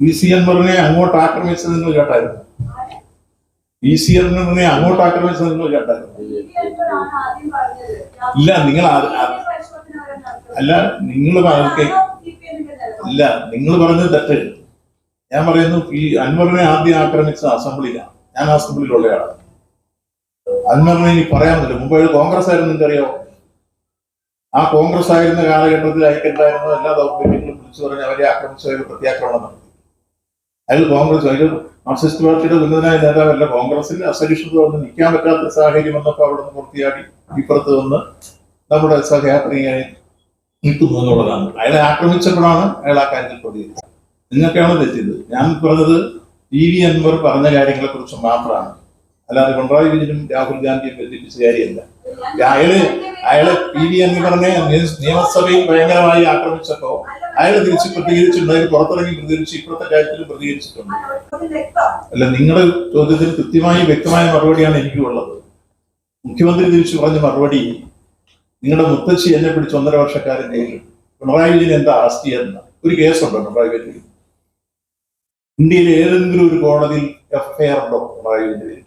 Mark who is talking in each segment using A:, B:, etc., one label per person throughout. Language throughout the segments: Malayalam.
A: പി സി അൻവറിനെ അങ്ങോട്ട് ആക്രമിച്ചത് നിങ്ങൾ കേട്ടായിരുന്നു. ഇ സി അൻവറിനെ അങ്ങോട്ട് ആക്രമിച്ചത് നിങ്ങൾ കേട്ടായിരുന്നു. ഇല്ല നിങ്ങൾ അല്ല നിങ്ങൾ പറഞ്ഞ ഇല്ല നിങ്ങൾ പറഞ്ഞത് തെറ്റ്. ഞാൻ പറയുന്നു ഈ അൻവറിനെ ആദ്യം ആക്രമിച്ചത് അസംബ്ലിയിലാണ്. ഞാൻ അസംബ്ലിയിലുള്ളയാളാണ്. അൻവറിനെ ഇനി പറയാൻ പറ്റില്ല. മുമ്പ് കോൺഗ്രസ് ആയിരുന്നു നിങ്ങൾക്കറിയോ ആ കോൺഗ്രസ് ആയിരുന്ന കാലഘട്ടത്തിൽ അയക്കുണ്ടായിരുന്ന എല്ലാ ദൗർബല്യങ്ങളും വിളിച്ചു പറഞ്ഞ് അവരെ ആക്രമിച്ച ഒരു പ്രത്യാക്രമണം അയാൾ കോൺഗ്രസ് അതിൽ മാർക്സിസ്റ്റ് പാർട്ടിയുടെ ഉന്നതനായ നേതാവല്ല. കോൺഗ്രസിൽ അസഹിഷ്ണുത വന്ന് നിൽക്കാൻ പറ്റാത്ത സാഹചര്യം വന്നപ്പോൾ അവിടെ നിന്ന് പൂർത്തിയാക്കി ഇപ്പുറത്ത് വന്ന് നമ്മുടെ സഹയാത്രികനെ നിൽക്കുന്നു എന്നുള്ളതാണ്. അയാളെ ആക്രമിച്ചപ്പോഴാണ് അയാൾ ആ കാര്യത്തിൽ പ്രതികരിച്ചത്. നിങ്ങൾക്കാണ് തെറ്റിയത്? ഞാൻ പറഞ്ഞത് ടി വി അൻവർ പറഞ്ഞ കാര്യങ്ങളെ കുറിച്ച് മാത്രമാണ്. അല്ലാതെ പിണറായി വിജയനും രാഹുൽ ഗാന്ധിയും ബന്ധിപ്പിച്ച കാര്യമല്ല. അയാൾ അയാളെ പി വി എന്ന് പറഞ്ഞ നിയമസഭയിൽ ഭയങ്കരമായി ആക്രമിച്ചപ്പോ അയാൾ തിരിച്ച് പ്രതികരിച്ചിട്ടുണ്ടായി പുറത്തിറങ്ങി പ്രതികരിച്ച് ഇപ്പോഴത്തെ കാര്യത്തിൽ പ്രതികരിച്ചിട്ടുണ്ട്. അല്ല നിങ്ങളുടെ ചോദ്യത്തിന് കൃത്യമായി വ്യക്തമായ മറുപടിയാണ് എനിക്കുള്ളത്. മുഖ്യമന്ത്രി തിരിച്ചു പറഞ്ഞ മറുപടി നിങ്ങളുടെ മുത്തച്ഛി എന്നെ പിടിച്ച് ഒന്നര വർഷക്കാരൻ ജയിലിൽ പിണറായി വിജയൻ എന്താ ആസ്തി എന്ന ഒരു കേസുണ്ടോ പിണറായി വിജയൻ? ഇന്ത്യയിലെ ഏതെങ്കിലും ഒരു കോടതിയിൽ എഫ്ഐആർ ഉണ്ടോ പിണറായി വിജയൻ?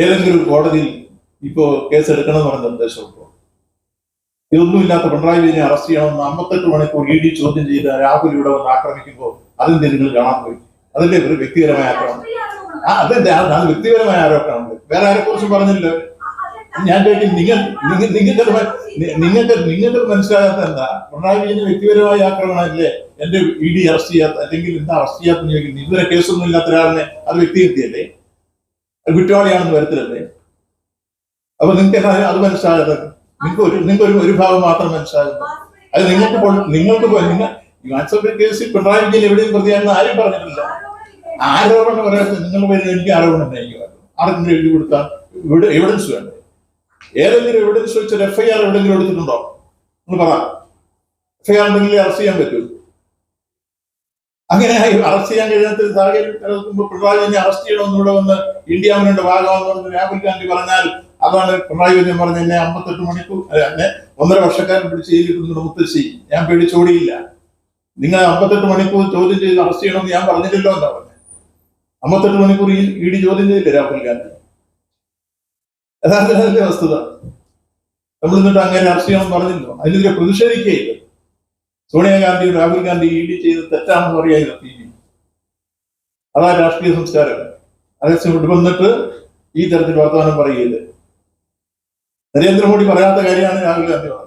A: ഏതെങ്കിലും കോടതി കോടതിയിൽ ഇപ്പോ കേസ് എടുക്കണം എന്ന് പറഞ്ഞ നിർദ്ദേശമുണ്ടോ? ഇതൊന്നുമില്ലാത്ത പിണറായി വിജയനെ അറസ്റ്റ് ചെയ്യണമെന്ന് അമ്പത്തെട്ട് മണിക്കൂർ ഇ ഡി ചോദ്യം ചെയ്ത് രാഹുൽ ഇവിടെ വന്ന് ആക്രമിക്കുമ്പോൾ അതിന്റെ നിങ്ങൾ കാണാൻ പോയി. അതിന്റെ ഒരു വ്യക്തിപരമായ ആക്രമണം ആ അതെന്റെ അത് വ്യക്തിപരമായ ആരോപണം വേറെ ആരെ കുറിച്ചും പറഞ്ഞില്ല. ഞാൻ ചോദിക്കും നിങ്ങൾ നിങ്ങൾ നിങ്ങൾക്ക് നിങ്ങൾക്ക് നിങ്ങൾക്ക് മനസ്സിലാകാത്ത എന്താ? പിണറായി വിജയന് വ്യക്തിപരമായ ആക്രമണമല്ലേ എന്റെ ഇ ഡി അറസ്റ്റ് ചെയ്യാത്ത അല്ലെങ്കിൽ എന്താ അറസ്റ്റ് ചെയ്യാത്ത ചോദിക്കും. ഇതുവരെ കേസൊന്നും ഇല്ലാത്ത ഒരാളിനെ അത് വ്യക്തിഹത്യയല്ലേ അത് കുറ്റവാളിയാണെന്ന് വരത്തില്ലല്ലേ? അപ്പൊ നിങ്ങൾക്ക് എന്നാ അത് മനസ്സിലാകുന്നത് നിങ്ങൾക്ക് ഒരു നിങ്ങൾക്ക് ഒരു ഒരു ഭാഗം മാത്രം മനസ്സിലാകുന്നു അത് നിങ്ങൾക്ക് നിങ്ങൾക്ക് നിങ്ങൾ കേസിൽ പിണറായി വിജയൻ എവിടെയും പ്രതിയാണെന്ന് ആരും പറഞ്ഞിട്ടില്ല. ആരോപണം പറയാത്ത നിങ്ങൾ പേര് എനിക്ക് ആരോപണം ഉണ്ടായിരിക്കും ആർക്കെങ്കിലും എഴുതി കൊടുത്താൽ ഇവിടെ എവിഡൻസ് വേണ്ടേ? ഏതെങ്കിലും എവിഡൻസ് വെച്ചൊരു എഫ് ഐ ആർ എവിടെയെങ്കിലും എടുത്തിട്ടുണ്ടോ? നിങ്ങൾ പറ. എഫ് ഐ ഉണ്ടെങ്കിൽ അറസ്റ്റ് ചെയ്യാൻ പറ്റൂ. അങ്ങനെ അറസ്റ്റ് ചെയ്യാൻ കഴിയാത്ത ഒരു സാഹചര്യം പിണറായി വിജയനെ അറസ്റ്റ് ചെയ്യണമെന്നൂടെ വന്ന് ഇന്ത്യ മുന്നോട്ട് ഭാഗമാണെന്ന് രാഹുൽ ഗാന്ധി പറഞ്ഞാൽ അതാണ് പിണറായി വിജയൻ പറഞ്ഞ എന്നെ അമ്പത്തെട്ട് മണിക്കൂർ എന്നെ ഒന്നര വർഷക്കാരൻ പിടിച്ച് ചെയ്തിട്ടുണ്ട് മുത്തശ്ശി. ഞാൻ പേടിച്ചോടിയില്ല നിങ്ങൾ അമ്പത്തെട്ട് മണിക്കൂർ ചോദ്യം ചെയ്ത് അറസ്റ്റ് ചെയ്യണമെന്ന് ഞാൻ പറഞ്ഞില്ലല്ലോ എന്താ പറഞ്ഞത് അമ്പത്തെട്ട് മണിക്കൂർ ഈ ഇ ഡി ചോദ്യം ചെയ്തില്ലേ രാഹുൽ ഗാന്ധി? യഥാർത്ഥത്തിൽ വസ്തുത. നമ്മൾ എന്നിട്ട് അങ്ങനെ അറസ്റ്റ് ചെയ്യണം പറഞ്ഞില്ലോ അതിനെതിരെ പ്രതിഷേധിക്കുകയില്ല. സോണിയാഗാന്ധിയും രാഹുൽ ഗാന്ധി ഇ ഡി ചെയ്ത് തെറ്റാണെന്ന് പറയായിരുന്നു ടി വി? അതാ രാഷ്ട്രീയ സംസ്കാരം. അതേസമയം ഇവിടെ വന്നിട്ട് ഈ തരത്തിൽ വർത്തമാനം പറയുകയില്ല? നരേന്ദ്രമോദി പറയാത്ത കാര്യമാണ് രാഹുൽ ഗാന്ധി പറഞ്ഞത്.